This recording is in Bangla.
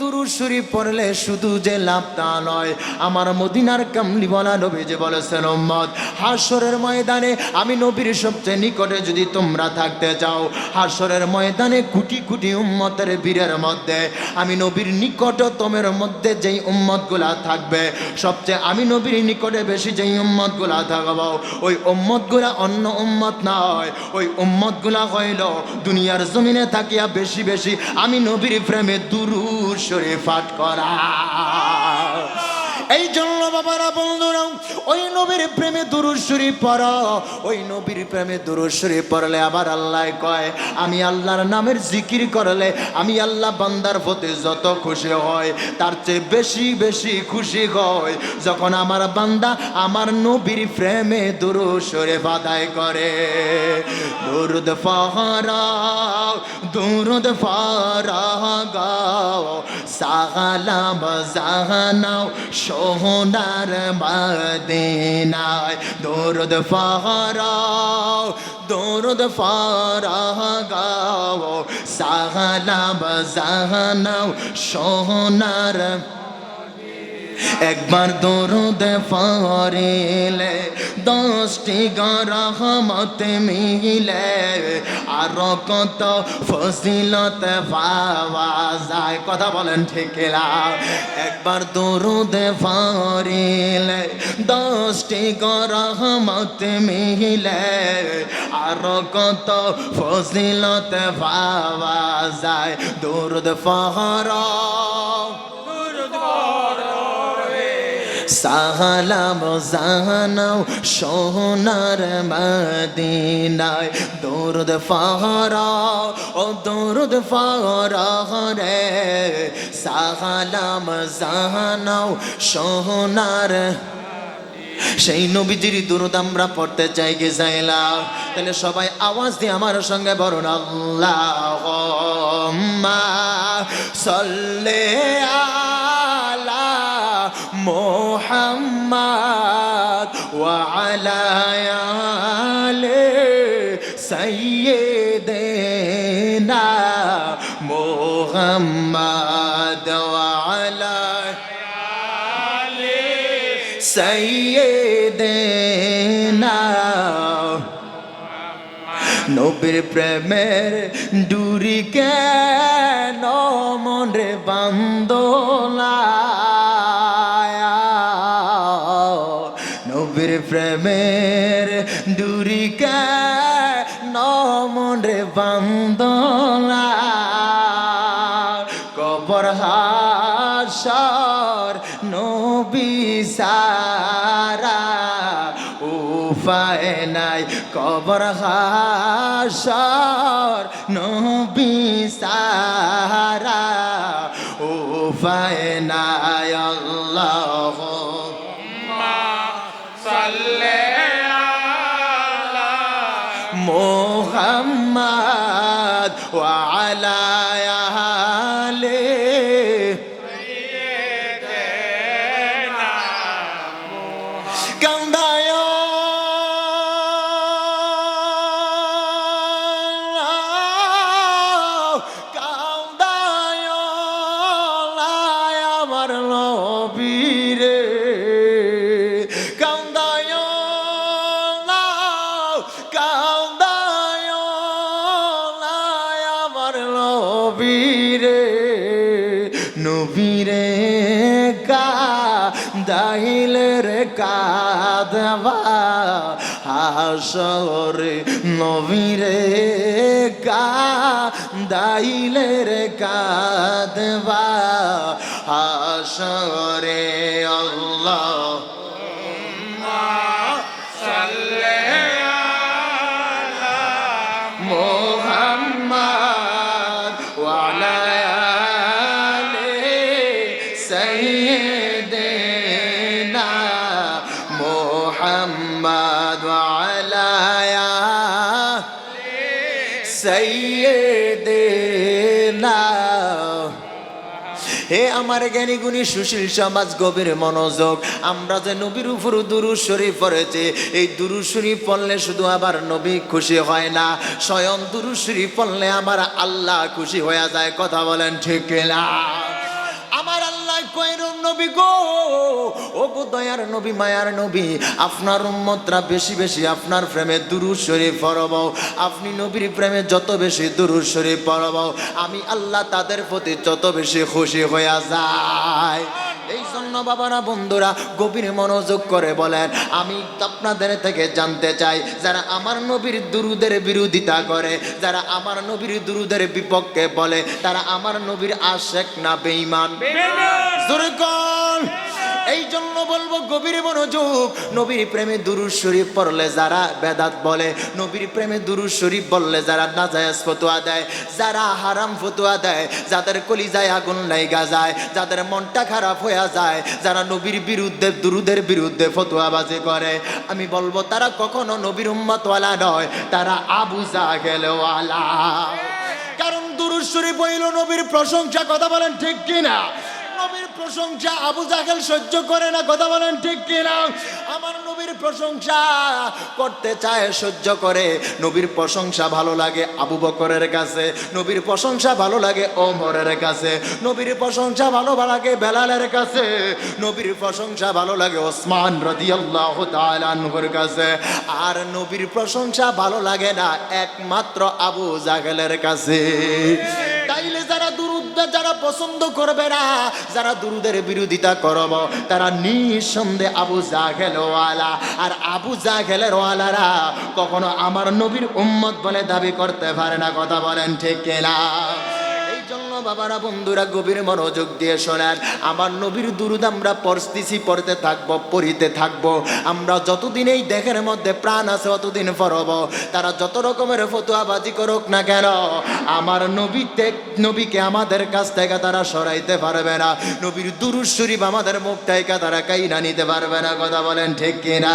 দুরুদ শরীফ পড়লে শুধু যে লাভ তা নয়। আমার মদিনার নবী যে বলেছেন হাসরের ময়দানে আমি নবীর সবচেয়ে নিকটে যদি তোমরা থাকতে চাও হাসরের ময়দানে কোটি কোটি উম্মতের বীরের মধ্যে, আমি নবীর নিকটতমের মধ্যে যেই উম্মতগুলা থাকবে, সবচেয়ে আমি নবীর নিকটে বেশি যেই উম্মতগুলা থাকব, ওই উম্মতগুলা অন্য উম্মত নয়। ওই উম্মতগুলা হইল, দুনিয়ার জমিনে থাকিয়া বেশি বেশি আমি নবীর প্রেমে দুরুর শরীফ পাঠ করা। এই জন্য বাবারা, বন্ধুরা, ওই নবীর প্রেমে দুরুশ্বরী পড়। ওই নবীর প্রেমে দুরুশ্বরী পড়লে আবার আল্লাহ কয়, আমি আল্লাহর নামের জিকির করলে আমি আল্লাহ বান্দার প্রতি যত খুশি হয় তার চেয়ে বেশি বেশি খুশি হয় যখন আমার বান্দা আমার নবীর প্রেমে দুরুশ্বরে বাদায় করে, দুরুদ ফাহারা দুরুদ ফারা গাও সাগালাম জাহানাও সোহনার মদিনায় দৌরদ ফারাও দৌরদ ফারা গাও সাগালাম জাহানাও সোহনার একবার দরুদ ফরিলে, দশটি গরহমত মিলে, আর কত ফসিলত পাওয়া যায়। কথা বলেন ঠিক না একবার দরুদ ফরিলে, দশটি গরহমত মিলে, আর কত ফসিলত পাওয়া যায়। দরুদ ফহরা সাহালাম জাহানাও সোনার মদিনায়। দরুদ ফাহরা, ও দরুদ ফাহারা রে। সাহালাম জাহানাও সোনার। সেই নবীজির দুরুদ আমরা পড়তে চাই গে চাইলাম তাহলে সবাই আওয়াজ দিয়ে আমার সঙ্গে বলুন আল্লাহ সল্লে আলা মোহাম্মদ ওয়ালা আলে সাইয়্যিদিনা মোহাম্মদ ওয়ালা সাইয়্যিদিনা নবীর প্রেমের ডুরি কেন মনে বান্দোলা প্রেমের ডুরি কেন মনে বান্দোলা কবর হাসর নবী সারা। উপায় নাই। কবর হাসর নবী সারা। উপায় নাই। আল্লাহ মোহাম্মদ ওয়ালা আলে নবীরে কা দাহিল রে কাদবা হাসরে নবীরে কা দাহিল রে কাদবা হাসরে আল্লাহ হে আমার জ্ঞানী গুণী সুশীল সমাজ গভীর মনোযোগ, আমরা যে নবীর উপর দুরু শরীফ পড়েছে, এই দুরু শরীফ পড়লে শুধু আবার নবী খুশি হয় না, স্বয়ং দুরু শরীফ পড়লে আমার আল্লাহ খুশি হয়ে যায়, কথা বলেন ঠিক না কইর নবী গো। ও গো দয়ার নবী, মায়ার নবী, আপনার উম্মতরা বেশি বেশি আপনার প্রেমে দুরুদ শরীফ পরবাও আপনি নবীর প্রেমে যত বেশি দুরুদ শরীফ পরবাও আমি আল্লাহ তাদের প্রতি যত বেশি খুশি হয়ে যায়। এই জন্য বাবারা বন্ধুরা গভীর মনোযোগ করে বলেন আমি আপনাদের থেকে জানতে চাই যারা আমার নবীর দুরুদের বিরোধিতা করে যারা আমার নবীর দুরুদের বিপক্ষে বলে তারা আমার নবীর আশেক না বেইমান জোরে। এই জন্য বলব গভীর মনোযোগ। নবীর প্রেমে দুরুদ শরীফ পড়লে যারা বেদাত বলে নবীর প্রেমে দুরুদ শরীফ বললে যারা নাজায়াজ ফতোয়া দেয় যারা হারাম ফতোয়া দেয় যাদের কলিজায় আগুন লাইগা যায় যাদের মনটা খারাপ হয়ে যায় যারা নবীর বিরুদ্ধে দুরুদের বিরুদ্ধে ফতোয়াবাজি করে। আমি বলব তারা কখনো নবীর উম্মতওয়ালা নয় তারা আবু জাহেলওয়ালা। কারণ দুরুদ শরীফ হইল নবীর প্রশংসা কথা বলেন ঠিক কিনা? নবীর প্রশংসা আবু জাহেল সহ্য করে না, কথা বলেন ঠিক কিনা? আমার নবীর প্রশংসা করতে চায়, সহ্য করে। নবীর প্রশংসা ভালো লাগে আবু বকরের কাছে, নবীর প্রশংসা ভালো লাগে ওমরের কাছে, নবীর প্রশংসা ভালো লাগে বেলালের কাছে, নবীর প্রশংসা ভালো লাগে ওসমান রাদিয়াল্লাহু কাছে, আর নবীর প্রশংসা ভালো লাগে না একমাত্র আবু জাহেলের কাছে। যারা যারা পছন্দ করবে না, যারা দুরুদের বিরোধিতা করব, তারা নিঃসন্দেহে আবু জাহেল ওয়ালা। আর আবু জাহেলের ওয়ালারা কখনো আমার নবীর উম্মত বলে দাবি করতে পারে না, কথা বলেন ঠিক না এই জন্য বাবারা, বন্ধুরা, গভীর মনোযোগ দিয়ে শোনেন। আমার নবীর দুরুদ আমরা পড়তেছি, পড়তে থাকব, পড়িতে থাকব। আমরা যতদিন এই দেহের মধ্যে প্রাণ আছে, অতদিন পড়ব। তারা যত রকমের ফতুয়াবাজি করুক না কেন, আমার নবীতে নবীকে আমাদের কাছ থেকে তারা সরাইতে পারবে না। নবীর দুরুদ শরীফ আমাদের মুখ থেকে তারা কাইনা নিতে পারবে না, কথা বলেন ঠিক কিনা?